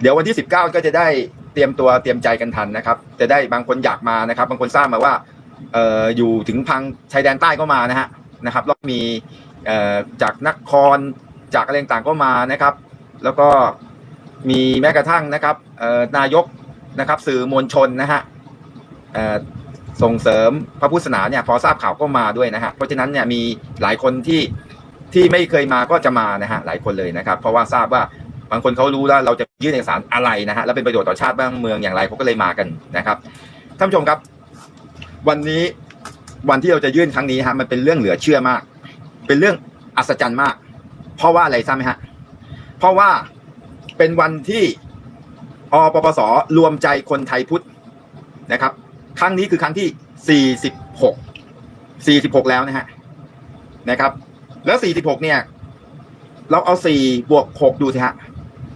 เดี๋ยววันที่ 19 ก็จะได้เตรียมตัวเตรียมใจกันทันนะครับ จะได้บางคนอยากมานะครับ บางคนทราบมาว่าเอ่ออยู่ถึงพังชายแดนใต้ก็มานะฮะนะครับแล้วมีเอ่อจากนครจากอะไรต่างๆก็มานะครับ แล้วก็มีแม้กระทั่งนะครับเอ่อนายกนะครับสื่อมวลชนนะฮะเอ่อส่งเสริมพระพุทธศาสนาเนี่ยพอทราบข่าวก็มาด้วยนะฮะเพราะฉะนั้นเนี่ยมีหลายคนที่ที่ไม่เคยมาก็จะมานะฮะหลายคนเลยนะครับ เพราะว่าทราบว่า บางคนเขารู้แล้วเราจะยื่นเอกสารอะไรนะฮะแล้วเป็นประโยชน์ต่อชาติบ้านเมืองอย่างไรเขาก็เลยมากันนะครับท่านผู้ชมครับ วันนี้วันที่เราจะยื่นครั้งนี้ฮะมันเป็นเรื่องเหลือเชื่อมาก เป็นเรื่องอัศจรรย์มาก เพราะว่าอะไรทราบไหมฮะเพราะว่าเป็นวันที่อปปสรวมใจคนไทยพุทธนะครับ ครั้งนี้คือครั้งที่ 46 46 แล้วนะฮะนะครับ แล้ว 46 เนี่ย เราเอา 4 บวก 6 ดูสิฮะ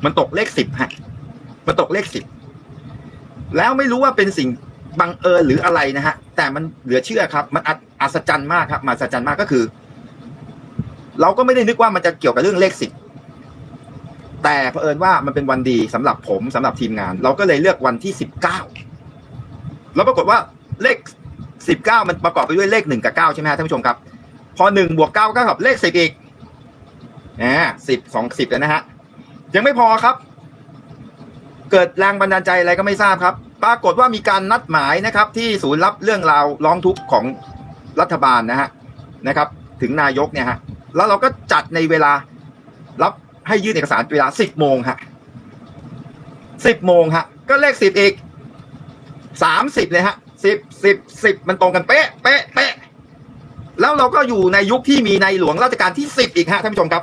มันตกเลข10ฮะ มันตกเลข10แล้วไม่รู้ว่าเป็นสิ่งบังเอิญหรืออะไรนะฮะ แต่มันเหลือเชื่อครับ มันอัศจรรย์มากครับมันอัศจรรย์มากก็คือ เราก็ไม่ได้นึกว่ามันจะเกี่ยวกับเรื่องเลข10แต่เผอิญว่ามันเป็นวันดีสำหรับผมสำหรับทีมงาน เราก็เลยเลือกวันที่19แล้วปรากฏว่าเลข19มันประกอบไปด้วยเลข1กับ9ใช่ไหมฮะท่านผู้ชมครับ พอ1บวก9ก็กับเลข10อีกอ่า10 2 10แล้วนะฮะ ยังไม่พอครับ เกิดแรงบันดาลใจอะไรก็ไม่ทราบครับ ปรากฏว่ามีการนัดหมายนะครับ ที่ศูนย์รับเรื่องราวร้องทุกข์ของรัฐบาลนะฮะนะครับ ถึงนายกเนี่ยฮะแล้วเราก็จัดในเวลารับให้ยื่นเอกสารเวลา10โมงฮะ10โมงฮะ ก็เลข10อีก30เลยฮะ10 10 10มันตรงกันเป๊ะเป๊ะเป๊ะแล้วเราก็อยู่ในยุคที่มีในหลวงรัชกาลที่10อีกฮะท่านผู้ชมครับ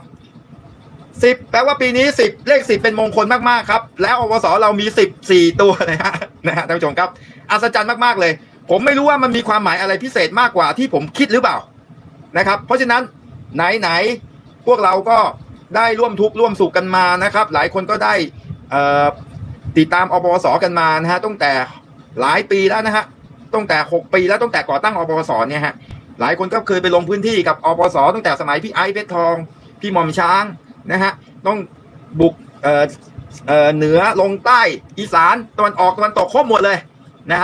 10แปลว่าปีนี้10เลข10เป็นมงคลมากๆครับ แล้วอวสเรามี14ตัวนะฮะนะฮะท่านผู้ชมครับ อัศจรรย์มากๆเลย ผมไม่รู้ว่ามันมีความหมายอะไรพิเศษมากกว่าที่ผมคิดหรือเปล่านะครับ เพราะฉะนั้นไหนไหนพวกเราก็ได้ร่วมทุกข์ร่วมสุขกันมานะครับ หลายคนก็ได้ติดตามอปวสกันมานะฮะตั้งแต่หลายปีแล้วนะฮะตั้งแต่ 6 ปีแล้วตั้งแต่ก่อตั้งอปวสเนี่ยฮะหลายคนก็เคยไปลงพื้นที่กับอปวสตั้งแต่สมัยพี่ไอซ์เพชรทอง พี่หมอมช้าง นะฮะต้องบุกเออเออเหนือลงใต้อีสานตะวันออกตะวันตกครบหมดเลย